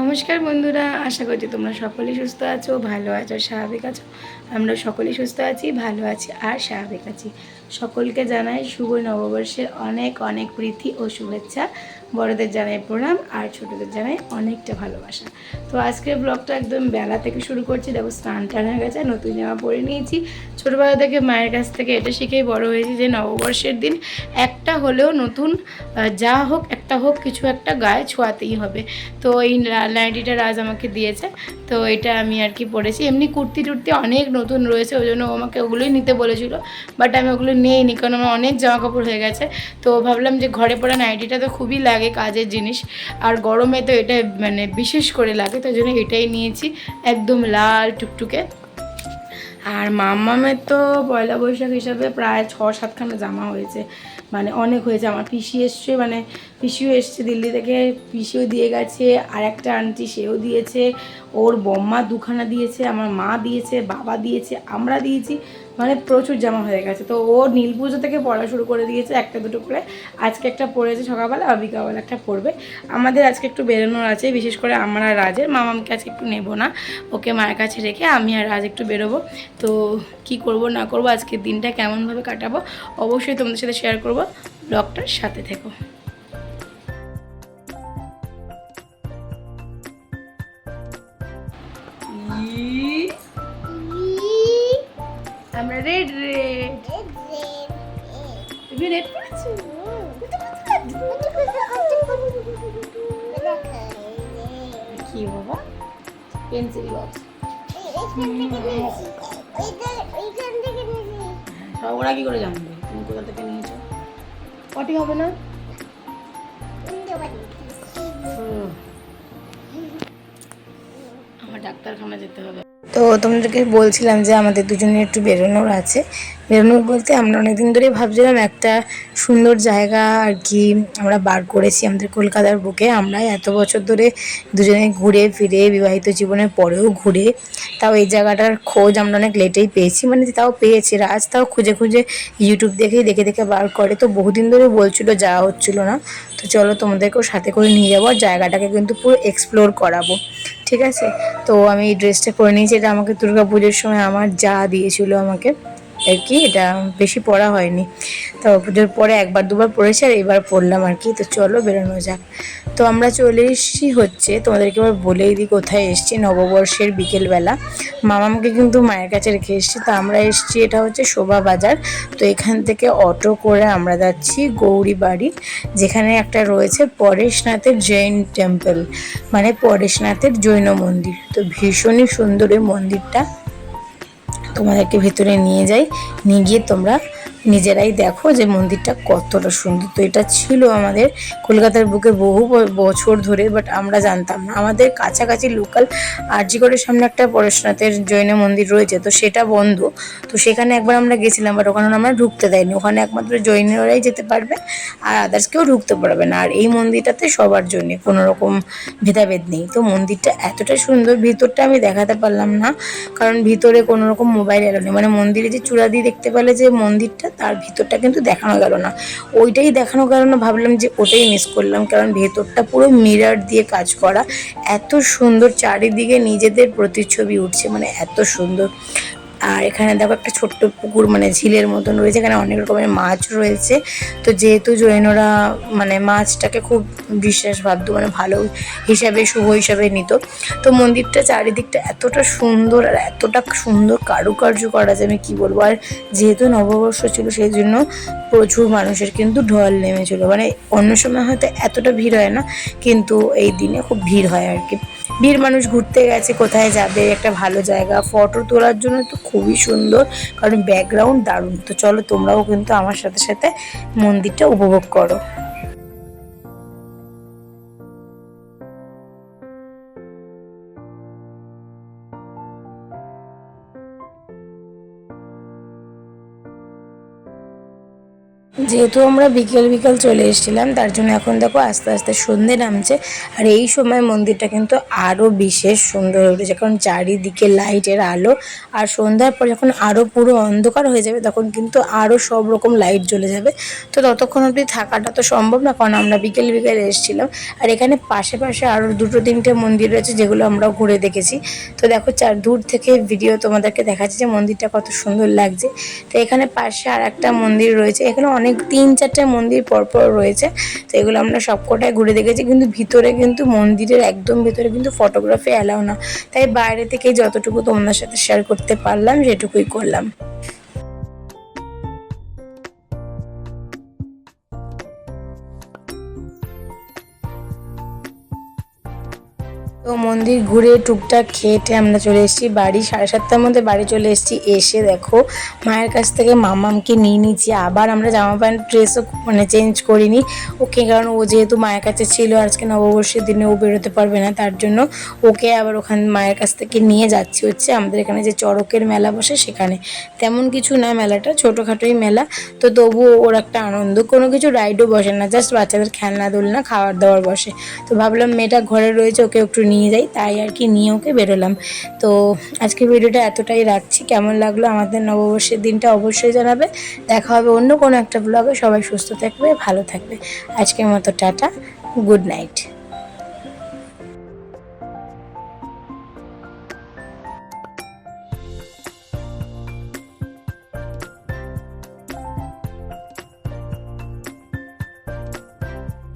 নমস্কার বন্ধুরা, আশা করছি তোমরা সকলে সুস্থ আছো, ভালো আছো, স্বাভাবিক আছো। আমরা সকলেই সুস্থ আছি, ভালো আছি, আর স্বাভাবিক আছি। সকলকে জানাই শুভ নববর্ষের অনেক অনেক প্রীতি ও শুভেচ্ছা। বড়দের জানাই প্রণাম আর ছোটদের জানাই অনেকটা ভালোবাসা। তো আজকের ব্লগটা একদম বেলা থেকে শুরু করছি। দেখো স্নান টান হয়ে গেছে, নতুন জামা পরে নিয়েছি। ছোটোবেলা থেকে মায়ের কাছ থেকে এটা শিখেই বড় হয়েছি যে নববর্ষের দিন একটা হলেও নতুন যা হোক, একটা হোক, কিছু একটা গায়ে ছোঁয়াতেই হবে। তো এই নাইটিটা রাজ আমাকে দিয়েছে। তো এটা আমি আর কি পরেছি এমনি কুর্তি টুর্তি অনেক নতুন রয়েছে, ওই জন্য আমাকে ওগুলোই নিতে বলেছিল। বাট আমি ওগুলো নিইনি, কারণ আমার অনেক জামা কাপড় হয়ে গেছে। তো ভাবলাম যে ঘরে পরা নাইটিটা তো খুবই লাগে কাজের জিনিস। আর গরমে তো এটা মানে বিশেষ করে লাগে তো ওই জন্য এটাই নিয়েছি একদম লাল টুকটুকে। আর মাম্মামের তো পয়লা বৈশাখ হিসাবে প্রায় ছ সাতখানা জামা হয়েছে। মানে অনেক হয়েছে। আমার পিসি এসছে মানে পিসিও এসছে দিল্লি থেকে, পিসিও দিয়ে গেছে, আর একটা আন্টি সেও দিয়েছে। ওর বম্মা দুখানা দিয়েছে, আমার মা দিয়েছে, বাবা দিয়েছে, আমরা দিয়েছি। মানে প্রচুর জামা হয়ে গেছে। তো ও নীল পুজো থেকে পড়া শুরু করে দিয়েছে একটা দুটো করে। আজকে একটা পড়েছে সকালবেলা আর বিকালবেলা একটা পড়বে। আমাদের আজকে একটু বেরোনোর আছে, বিশেষ করে আমার আর রাজের। মামামকে আজকে একটু নেব না। ওকে মায়ের কাছে রেখে আমি আর রাজ একটু বেরোবো। তো কি করব না করব, আজকের দিনটা কেমনভাবে কাটাবো, অবশ্যই তোমাদের সাথে শেয়ার করব। ব্লগটার সাথে থেকো। রেড রেড তুমি রেড পড়েছো কি বাবা? Pencil box. সব ওরা কি করে জানবে? তুমি কোথা থেকে নিয়েছো? কটি হবে না। আমার ডাক্তারখানা যেতে হবে। তো তোমাদেরকে বলছিলাম যে আমাদের দুজনের একটু বেরোনোর আছে। বেরোনোর বলতে আমরা অনেকদিন ধরেই ভাবছিলাম একটা সুন্দর জায়গা আর কি আমরা বার করেছি আমাদের কলকাতার বুকে। আমরা এত বছর ধরে দুজনে ঘুরে ফিরে বিবাহিত জীবনের পরেও ঘুরে, তাও এই জায়গাটার খোঁজ আমরা অনেক লেটেই পেয়েছি। মানে তাও পেয়েছি, রাজ তাও খুঁজে খুঁজে ইউটিউব দেখেই দেখে দেখে বার করে। তো বহুদিন ধরে বলছিল যাওয়া হচ্ছিল না। তো চলো তোমাদেরকেও সাথে করে নিয়ে যাব আর জায়গাটাকে কিন্তু পুরো এক্সপ্লোর করাবো। ঠিক আছে? তো আমি এই ড্রেসটা পরে নিয়েছি, এটা আমাকে দুর্গা পুজোর সময় আমার যা দিয়েছিল আমাকে। আর কি, এটা বেশি পড়া হয়নি। তো পুজোর পরে একবার, দুবার পড়েছে আর এবার পড়লাম আর কি। তো চলো বেরোনো যাক। তো আমরা চলে এসেছি হচ্ছে, তোমাদেরকে এবার বলেই দিই কোথায় এসছি, নববর্ষের বিকেলবেলা। মামামকে কিন্তু মায়ের কাছে রেখে এসেছি। তো আমরা এসেছি, এটা হচ্ছে শোভা বাজার। তো এখান থেকে অটো করে আমরা যাচ্ছি গৌরী বাড়ি যেখানে একটা রয়েছে পরেশনাথের জৈন টেম্পল মানে পরেশনাথের জৈন মন্দির। তো ভীষণই সুন্দর এই মন্দিরটা। তোমাদেরকে ভেতরে নিয়ে যাই। নিয়ে গিয়ে তোমরা নিজেরাই দেখো যে মন্দিরটা কতটা সুন্দর। তো এটা ছিল আমাদের কলকাতার বুকে বহু বছর ধরে বাট আমরা জানতাম না। আমাদের কাছাকাছি লোকাল আরজিগড়ের সামনে একটা পরেশনাথের জৈন মন্দির রয়েছে, তো সেটা বন্ধ। তো সেখানে একবার আমরা গেছিলাম বাট ওখানে আমরা ঢুকতে দেয়নি। ওখানে একমাত্র জৈনরাই যেতে পারবে, আর আদার্স কেউ ঢুকতে পারবে না। আর এই মন্দিরটাতে সবার জন্য কোনো রকম ভেদাভেদ নেই। তো মন্দিরটা এতটা সুন্দর, ভিতরটা আমি দেখাতে পারলাম না, কারণ ভিতরে কোনো রকম মোবাইল এলো নেই। মানে মন্দিরে যে চূড়া দিয়ে দেখতে পেলে যে মন্দিরটা তার ভিতরটা কিন্তু দেখানো গেল না। ওইটাই দেখানো গেল না, ভাবলাম যে ওটাই মিস করলাম, কারণ ভেতরটা পুরো মিরার দিয়ে কাজ করা। এত সুন্দর চারিদিকে নিজেদের প্রতিচ্ছবি উঠছে মানে এত সুন্দর। আর এখানে দেখো একটা ছোট্ট পুকুর মানে ঝিলের মতন রয়েছে। এখানে অনেক রকমের মাছ রয়েছে। তো যেহেতু জৈনরা মানে মাছটাকে খুব বিশ্বাস ভাবতো মানে ভালো হিসাবে, শুভ হিসাবে নিত। তো মন্দিরটা চারিদিকটা এতটা সুন্দর আর এতটা সুন্দর কারুকার্য করা যায় আমি কী বলব? আর যেহেতু নববর্ষ ছিল, সেই জন্য প্রচুর মানুষের কিন্তু ঢল নেমেছিল। মানে অন্য সময় হয়তো এতটা ভিড় হয় না, কিন্তু এই দিনে খুব ভিড় হয় আর কি। ভিড় মানুষ ঘুরতে গেছে, কোথায় যাবে, একটা ভালো জায়গা ফটো তোলার জন্য তো খুবই সুন্দর, কারণ ব্যাকগ্রাউন্ড দারুণ। তো চলো তোমরাও কিন্তু আমার সাথে সাথে মন্দিরটা উপভোগ করো। যেহেতু আমরা বিকেল বিকেল চলে এসেছিলাম, তার জন্য এখন দেখো আস্তে আস্তে সন্ধে নামছে। আর এই সময় মন্দিরটা কিন্তু আরও বিশেষ সুন্দর হয়ে উঠেছে, কারণ চারিদিকে লাইটের আলো। আর সন্ধ্যার পর যখন আরও পুরো অন্ধকার হয়ে যাবে, তখন কিন্তু আরও সব রকম লাইট জ্বলে যাবে। তো ততক্ষণ অবধি থাকাটা তো সম্ভব না, কারণ আমরা বিকেল বিকেল এসেছিলাম। আর এখানে পাশে পাশে আরও দুটো তিনটে মন্দির রয়েছে, যেগুলো আমরা ঘুরে দেখেছি। তো দেখো চার দূর থেকে ভিডিও তোমাদেরকে দেখাচ্ছে যে মন্দিরটা কত সুন্দর লাগছে। তো এখানে পাশে আর একটা মন্দির রয়েছে, এখানে অনেক তিন চারটে মন্দির পরপর রয়েছে, তো এগুলো আমরা সবকটাই ঘুরে দেখেছি। কিন্তু ভিতরে কিন্তু মন্দিরের একদম ভিতরে কিন্তু ফটোগ্রাফি অ্যালাও না। তাই বাইরে থেকে যতটুকু তোমাদের সাথে শেয়ার করতে পারলাম, সেটুকুই করলাম। তো মন্দির ঘুরে টুকটাক খেয়েটে আমরা চলে এসেছি। বাড়ি সাড়ে সাতটার মধ্যে বাড়ি চলে এসেছি। এসে দেখো, মায়ের কাছ থেকে মামামকে নিয়ে নিচ্ছি আবার আমরা জামা প্যান্ট ড্রেসও মানে চেঞ্জ করিনি। ওকে কারণ ও যেহেতু মায়ের কাছে ছিল, আজকে নববর্ষের দিনে ও বেরোতে পারবে না। তার জন্য ওকে আবার ওখান মায়ের কাছ থেকে নিয়ে যাচ্ছি হচ্ছে আমাদের এখানে যে চড়কের মেলা বসে সেখানে। তেমন কিছু না মেলাটা, ছোটোখাটোই মেলা। তো তবুও ওর একটা আনন্দ। কোনো কিছু রাইডও বসে না জাস্ট বাচ্চাদের খেলনা দোলনা খাবার দাবার বসে। তো ভাবলাম মেয়েটা ঘরে রয়েছে, ওকে একটু নিয়ে যাই, তাই আর কি নিয়ে ওকে বেরোলাম। তো আজকে ভিডিওটা এতটাই রাখছি। কেমন লাগল আমাদের নববর্ষের দিনটা অবশ্যই জানাবে। দেখা হবে অন্য কোনো একটা ব্লগে সবাই সুস্থ থাকবে, ভালো থাকবে। আজকের মতো টাটা, গুড নাইট।